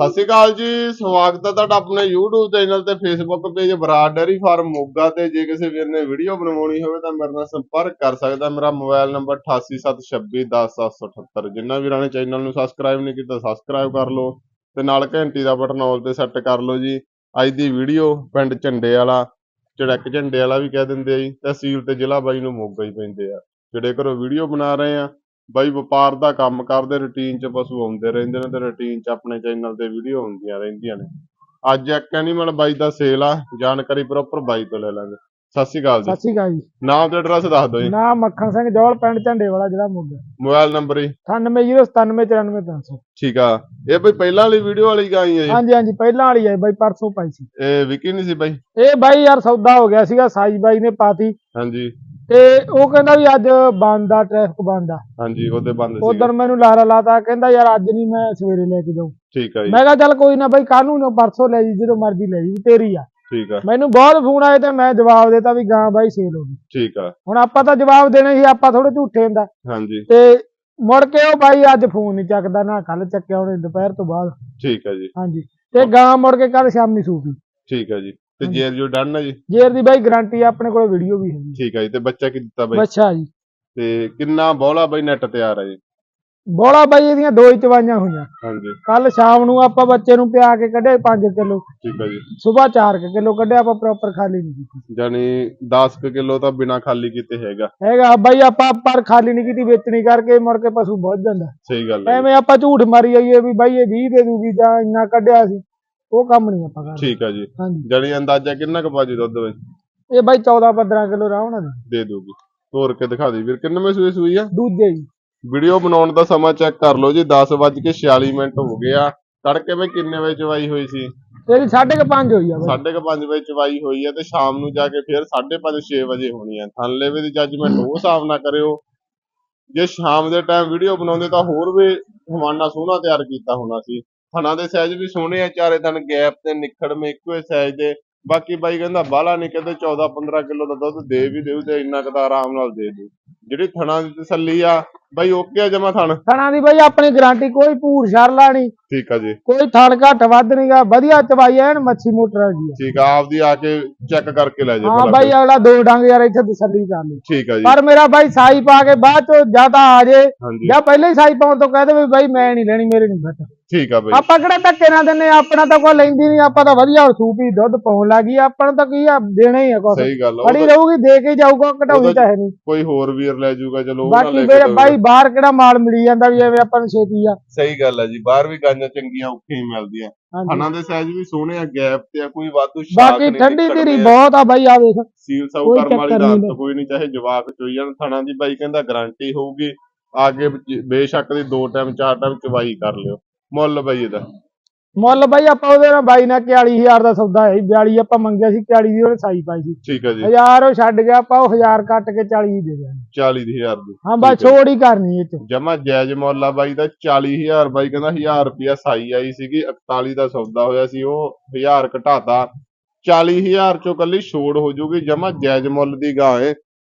ਸਤਿ ਸ਼੍ਰੀ ਅਕਾਲ ਜੀ, ਸਵਾਗਤ ਹੈ ਤੁਹਾਡਾ ਆਪਣੇ YouTube ਚੈਨਲ ਤੇ Facebook page Brar dairy farm Moga ਤੇ ਜੇ ਕਿਸੇ ਵੀਰ ਨੇ ਵੀਡੀਓ ਬਣਵਾਉਣੀ ਹੋਵੇ ਤਾਂ ਮੇਰੇ ਨਾਲ ਸੰਪਰਕ ਕਰ ਸਕਦਾ ਮੇਰਾ ਮੋਬਾਈਲ ਨੰਬਰ 8876210778 ਜਿੰਨਾ ਵੀਰਾਂ ਨੇ ਚੈਨਲ ਨੂੰ ਸਬਸਕ੍ਰਾਈਬ ਨਹੀਂ ਕੀਤਾ ਸਬਸਕ੍ਰਾਈਬ ਕਰ ਲਓ ਤੇ ਨਾਲ ਘੰਟੀ ਦਾ ਬਟਨ ਆਲ ਤੇ ਸੈੱਟ ਕਰ ਲਓ ਜੀ। ਅੱਜ ਦੀ ਵੀਡੀਓ ਪਿੰਡ ਝੰਡੇ ਵਾਲਾ ਚੜਕ ਝੰਡੇ ਵਾਲਾ ਵੀ ਕਹਿ ਦਿੰਦੇ ਆ ਜੀ, ਤਹਿਸੀਲ ਤੇ ਜ਼ਿਲ੍ਹਾ ਬਾਈ ਨੂੰ ਮੋਗਾ ਹੀ ਪੈਂਦੇ ਆ। ਜਿਹੜੇ ਘਰੋਂ ਵੀਡੀਓ ਬਣਾ ਰਹੇ ਆ ਬਾਈ ਵਪਾਰ ਦਾ ਕੰਮ ਕਰਦੇ ਰੁਟੀਨ 'ਚ ਪਸ਼ੂ ਆਉਂਦੇ ਰਹਿੰਦੇ ਨੇ ਤੇ ਰੁਟੀਨ 'ਚ ਆਪਣੇ ਚੈਨਲ ਤੇ ਵੀਡੀਓ ਹੁੰਦੀਆਂ ਰਹਿੰਦੀਆਂ ਨੇ। ਅੱਜ ਇੱਕ ਐਨੀਮਲ ਬਾਈ ਦਾ ਸੇਲ ਆ ਜਾਣਕਾਰੀ ਪ੍ਰੋਪਰ ਬਾਈ ਤੋਂ ਲੈ ਲਾਂਗੇ। ਸਤਿ ਸ਼੍ਰੀ ਅਕਾਲ ਜੀ। ਸਤਿ ਸ਼੍ਰੀ ਅਕਾਲ ਜੀ। ਨਾਮ ਤੇ ਐਡਰੈਸ ਦੱਸ ਦਿਓ ਜੀ। ਨਾਮ ਮੱਖਣ ਸਿੰਘ ਜੋਲ ਪਿੰਡ ਝੰਡੇ ਵਾਲਾ ਜ਼ਿਲ੍ਹਾ ਮੋਗਾ। ਮੋਬਾਈਲ ਨੰਬਰ ਜੀ। 9809794300 ਠੀਕ ਆ। ਇਹ ਬਈ ਪਹਿਲਾਂ ਵਾਲੀ ਵੀਡੀਓ ਵਾਲੀ ਗਾਈ ਹੈ ਜੀ? ਹਾਂਜੀ ਹਾਂਜੀ ਪਹਿਲਾਂ ਵਾਲੀ ਆਈ ਬਾਈ ਪਰਸੋਂ ਪਾਈ ਸੀ। ਇਹ ਵਿਕੀ ਨਹੀਂ ਸੀ ਬਾਈ? ਇਹ ਬਾਈ ਯਾਰ ਸੌਦਾ ਹੋ ਗਿਆ ਸੀਗਾ ਸਾਈ ਬਾਈ ਨੇ ਪਾਤੀ। ਹਾਂਜੀ। ਤੇ ਉਹ ਕਹਿੰਦਾ ਵੀ ਅੱਜ ਬੰਦ ਆ ਟ੍ਰੈਫਿਕ ਬੰਦ ਆ। ਹਾਂਜੀ ਉਹਦੇ ਬੰਦ ਸੀ ਉਧਰ ਮੈਨੂੰ ਲਾਰਾ ਲਾਤਾ ਕਹਿੰਦਾ ਯਾਰ ਅੱਜ ਨਹੀਂ ਮੈਂ ਸਵੇਰੇ ਲੈ ਕੇ ਜਾਊਂ। ਠੀਕ ਆ ਜੀ। ਮੈਂ ਕਿਹਾ ਚੱਲ ਕੋਈ ਨਾ ਬਾਈ ਕੱਲ ਨੂੰ ਨਾ ਪਰਸੋਂ ਲੈ ਜੀ ਜਦੋਂ ਮਰਜ਼ੀ ਲੈ ਜੀ ਤੇਰੀ ਆ। ਠੀਕ ਆ। ਮੈਨੂੰ ਬਹੁਤ ਫੋਨ ਆਏ ਤੇ ਮੈਂ ਜਵਾਬ ਦੇਤਾ ਵੀ ਗਾਂ ਬਾਈ ਸੇਲ ਹੋ ਗਈ। ਠੀਕ ਆ। ਹੁਣ ਆਪਾਂ ਤਾਂ ਜਵਾਬ ਦੇਣਾ ਸੀ ਆਪਾਂ ਥੋੜੇ ਝੂਠੇ ਹੁੰਦਾ। ਹਾਂਜੀ। ਤੇ ਮੁੜ ਕੇ ਉਹ ਬਾਈ ਅੱਜ ਫੋਨ ਨਹੀਂ ਚੱਕਦਾ ਨਾ ਕੱਲ ਚੱਕਿਆ ਉਹਨੇ ਦੁਪਹਿਰ ਤੋਂ ਬਾਅਦ। ਠੀਕ ਆ ਜੀ। ਹਾਂਜੀ। ਤੇ ਗਾਂ ਮੁੜ ਕੇ ਕੱਲ ਸ਼ਾਮੀ ਸੂਪੀ ਠੀਕ ਆ ਜੀ। ਤੇ। ਜੇਰ ਜੋ ਡਨ ਆ ਜੀ? ਜੇਰ ਦੀ ਬਾਈ ਗਾਰੰਟੀ ਆਪਣੇ ਕੋਲ ਵੀਡੀਓ ਵੀ ਹੈ ਠੀਕ ਆ ਜੀ ਤੇ ਬੱਚਾ ਕੀ ਦਿੱਤਾ ਬਾਈ? ਬੱਚਾ ਜੀ। ਤੇ ਕਿੰਨਾ ਬੋਲਾ ਬਾਈ ਨੈਟ ਤਿਆਰ ਆ ਜੀ? ਬੋਲਾ ਬਾਈ ਇਹਦੀਆਂ ਦੋ ਹੀ ਚਵਾਈਆਂ ਹੋਈਆਂ। ਹਾਂਜੀ। ਕੱਲ ਸ਼ਾਮ ਨੂੰ ਆਪਾਂ ਬੱਚੇ ਨੂੰ ਪਿਆ ਕੇ ਕੱਢੇ 5 ਕਿਲੋ। ਠੀਕ ਆ ਜੀ। ਸਵੇਰ 4 ਕਿਲੋ ਕੱਢਿਆ ਆਪਾਂ ਪ੍ਰੋਪਰ ਖਾਲੀ ਨਹੀਂ ਕੀਤੀ। ਜਾਨੀ 10 ਕਿਲੋ ਤਾਂ ਬਿਨਾ ਖਾਲੀ ਕੀਤੇ ਹੈਗਾ। ਹੈਗਾ ਬਾਈ ਆਪਾਂ ਪਰ ਖਾਲੀ ਨਹੀਂ ਕੀਤੀ ਵੇਚਣੀ ਕਰਕੇ ਮੁੜ ਕੇ ਪਸ਼ੂ ਵੱਧ ਜਾਂਦਾ। ਸਹੀ ਗੱਲ ਜੀ। ਐਵੇਂ ਆਪਾਂ ਝੂਠ ਮਾਰੀ ਜਾਈਏ ਵੀ ਬਾਈ ਇਹ 20 ਦੇ ਦੂਗੀ ਜਾਂ ਇੰਨਾ ਕੱਢਿਆ ਸੀ। ਉਹ ਕੰਮ ਨਹੀਂ ਆਪਾਂ ਕਰਦੇ। ਠੀਕ ਆ ਜੀ। ਹਾਂਜੀ। ਜਾਨੀ ਅੰਦਾਜ਼ਾ ਕਿੰਨਾ ਕੁ ਬਾਜੀ ਦੁੱਧ ਵਿੱਚ? ਇਹ ਬਾਈ 14 15 ਕਿਲੋ ਰਾਉਣਾ ਦੇ। ਦੇ ਦੂਗੀ ਤੋਰ ਕੇ ਦਿਖਾ ਦੇ ਵੀਰ ਕਿੰਨਵੇਂ ਸੂਏ ਸੂਈ ਆ? ਦੂਜੇ ਜੀ। ਵੀਡੀਓ ਬਣਾਉਣ ਦਾ ਸਮਾਂ ਚੈੱਕ ਕਰ ਲਓ ਜੀ 10:46 ਮਿੰਟ ਹੋ ਗਏ ਆ। ਤੜਕੇ ਵਿੱਚ ਕਿੰਨੇ ਵਜੇ ਚਵਾਈ ਹੋਈ ਸੀ? ਤੇਰੀ 5.5 ਹੋਈ ਆ ਬਾਈ। 5:30 ਵਜੇ ਚਵਾਈ ਹੋਈ ਹੈ ਤੇ ਸ਼ਾਮ ਨੂੰ ਜਾ ਕੇ ਫਿਰ 5:30 6 ਵਜੇ ਹੋਣੀ ਹੈ ਥਨਲੇਵੇ ਦੀ ਜੱਜਮੈਂਟ ਉਹ ਹਿਸਾਬ ਨਾਲ ਕਰਿਓ। ਜੇ ਸ਼ਾਮ ਦੇ ਟਾਈਮ ਵੀਡੀਓ ਬਣਾਉਂਦੇ ਤਾਂ ਹੋਰ ਵੀ ਹਵਾਨਾ ਸੋਹਣਾ ਤਿਆਰ ਕੀਤਾ ਹੋਣਾ ਸੀ। ਥਣਾ ਦੇ ਸਾਈਜ਼ ਵੀ ਸੋਹਣੇ ਆ ਚਾਰੇ ਥਣ ਗੈਪ ਤੇ ਨਿਖੜ ਮੇ ਇੱਕੋ ਹੀ ਸਾਈਜ਼ ਦੇ। ਬਾਕੀ ਬਾਈ ਕਹਿੰਦਾ ਬਾਹਲਾ ਨਹੀਂ ਕਹਿੰਦੇ 14 15 ਕਿਲੋ ਦਾ ਦੁੱਧ ਦੇ ਵੀ ਦੇਊ ਤੇ ਇੰਨਾ ਕੁ ਤਾਂ ਆਰਾਮ ਨਾਲ ਦੇ ਦੂ ਜਿਹੜੀ ਥਣਾ ਦੀ ਤਸੱਲੀ ਆ ਬਾਈ ਓਕੇ ਆ ਜਮਾ ਥਣ? ਥਣਾ ਦੀ ਬਾਈ ਆਪਣੀ ਗਾਰੰਟੀ ਕੋਈ ਭੂਰ ਛਰਲਾ ਨਹੀਂ ਠੀਕ ਆ ਜੀ। ਕੋਈ ਥਣ ਘੱਟ ਵੱਧ ਨਹੀਂਗਾ ਵਧੀਆ ਚਵਾਈ ਐਨ ਮੱਛੀ ਮੋਟਰ ਆ। ਠੀਕ ਆ ਆਪਦੀ ਆ ਕੇ ਚੈੱਕ ਕਰਕੇ ਲੈ ਜਾਓ ਹਾਂ ਬਾਈ ਅਗਲਾ ਦੋ ਡੰਗ ਯਾਰ ਇੱਥੇ ਤਸੱਲੀ ਕਰ ਲਈ ਠੀਕ ਆ ਜੀ। ਪਰ ਮੇਰਾ ਬਾਈ ਸਾਈ ਪਾ ਕੇ ਬਾਅਦ ਚੋਂ ਜਾਂ ਤਾਂ ਆ ਜੇ ਜਾਂ ਪਹਿਲੇ ਹੀ ਸਾਈ ਪਾਉਣ ਤੋਂ ਕਹਿ ਦੇ ਬਾਈ ਮੈਂ ਨਹੀਂ ਲੈਣੀ ਮੇਰੇ ਨਹੀਂ ਘੱਟ ਠੀਕ ਆ ਬਾਈ। ਆਪਾਂ ਕਿਹੜਾ ਧੱਕੇ ਨਾ ਦਿੰਨੇ ਆਪਣਾ ਤਾਂ ਕੋਈ ਲੈਂਦੀ ਨਹੀਂ ਆਪਾਂ ਤਾਂ ਵਧੀਆ ਸੂਪੀ ਦੁੱਧ ਪਾਉਣ ਲੱਗੀ ਆਪਾਂ ਨੂੰ ਤਾਂ ਕੀ ਆ ਦੇਣਾ ਹੀ ਆ ਕੁਛ। ਸਹੀ ਗੱਲ ਆ ਉਹ ਫੜੀ ਤਾਂ ਰਹੂਗੀ ਦੇ ਕੇ ਜਾਊਗਾ ਘਟਾਉਣੀ ਤਾਂ ਹੈ ਨਹੀਂ। ਕੋਈ ਹੋਰ ਵੀਰ ਲੈ ਜਾਊਗਾ ਚਲੋ ਉਹ ਨਾ ਬਾਕੀ ਲੈ ਕੇ ਮੇਰੇ ਜਾਊਗਾ। ਬਾਈ ਬਾਹਰ ਕਿਹੜਾ ਮਾਲ ਮਿਲੀ ਜਾਂਦਾ ਵੀ ਐਵੇਂ ਆਪਾਂ ਨੂੰ ਛੇਤੀ ਆ? ਸਹੀ ਗੱਲ ਆ ਜੀ ਬਾਹਰ ਵੀ ਗਾਂਜਾਂ ਚੰਗੀਆਂ ਔਖੀਆਂ ਹੀ ਮਿਲਦੀਆਂ। ਹਾਂਜੀ। ਹਨਾਂ ਦੇ ਸਾਈਜ਼ ਵੀ ਸੋਹਣੇ ਆ ਗੈਪ ਤੇ ਆ ਕੋਈ ਵਾਧੂ ਸ਼ਾਕ ਬਾਕੀ ਨਹੀਂ ਠੰਡੀ ਨਿਕਲਦੇ ਧੀਰੀ ਆ। ਬਹੁਤ ਆ ਬਾਈ ਆ ਵੇਖ ਸੀਲ ਸਾਊ ਕੋਈ ਕਰਮ ਵਾਲੀ ਚੱਕਰ ਦਾ ਨਹੀਂ ਕੋਈ ਨਹੀਂ ਚਾਹੇ ਜਵਾਕ ਚੋਈ ਜਾਣ। ਥਣਾ ਦੀ ਬਾਈ ਕਹਿੰਦਾ ਗਾਰੰਟੀ ਹੋਊਗੀ ਆਗੇ ਬੇਸ਼ੱਕ ਦੀ ਦੋ ਟਾਈਮ ਚਾਰ ਟਾਈਮ ਚਵਾਈ ਕਰ ਲਿਓ। ਮੁੱਲ ਬਾਈ ਇਹਦਾ। ਮੁੱਲ ਬਾਈ ਆਪਾਂ ਉਹਦੇ ਨਾਲ ਬਾਈ ਨਾਲ 41000 ਦਾ ਸੌਦਾ ਹੈ 42 ਆਪਾਂ ਮੰਗਿਆ ਸੀ 40 ਦੀ ਉਹਨੇ ਸਾਈ ਪਾਈ ਸੀ। ਠੀਕ ਆ ਜੀ। ਹਜ਼ਾਰ ਉਹ ਛੱਡ ਗਿਆ ਆਪਾਂ ਉਹ 1000 ਕੱਟ ਕੇ 40 ਹੀ ਦੇ ਦਿਆਂਗੇ। 40000 ਦੀ ਹਾਂ ਬਸ ਹੈ। ਛੋੜ ਹੀ ਕਰਨੀ ਇਹ ਚ। ਜਮਾ ਜਾਇਜ਼ ਮੁੱਲ ਆ ਬਾਈ ਦਾ 40000 ਬਾਈ ਕਹਿੰਦਾ 1000 ਰੁਪਿਆ ਸਾਈ ਆਈ ਸੀਗੀ 41 ਦਾ ਸੌਦਾ ਹੋਇਆ ਸੀ ਉਹ 1000 ਘਟਾਤਾ। 40000 ਚੋਂ ਕੱਲੀ ਛੋੜ ਹੋ ਜੂਗੀ ਜਮਾ ਜਾਇਜ਼ ਮੁੱਲ ਦੀ ਗਾਂ ਏ।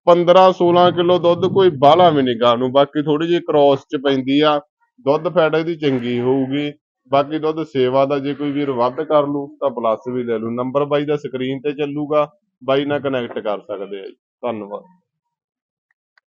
15 16 ਕਿਲੋ ਦੁੱਧ ਕੋਈ ਬਾਹਲਾ ਵੀ ਨਹੀਂ ਗਾਂ ਨੂੰ ਬਾਕੀ ਥੋੜੀ ਜਿਹੀ ਕ੍ਰੋਸ ਚ ਪੈਂਦੀ ਆ। ਦੁੱਧ ਫੈਟ ਇਹਦੀ ਚੰਗੀ ਹੋਊਗੀ, ਬਾਕੀ ਦੁੱਧ ਸੇਵਾ ਦਾ ਜੇ ਕੋਈ ਵੀਰ ਵੱਧ ਕਰ ਲੂ ਤਾਂ ਪਲੱਸ ਵੀ ਲੈ ਲੂ ਨੰਬਰ ਬਾਈ ਦਾ ਸਕਰੀਨ ਤੇ ਚੱਲੂਗਾ, ਬਾਈ ਨਾਲ ਕਨੈਕਟ ਕਰ ਸਕਦੇ ਆ ਜੀ। ਧੰਨਵਾਦ।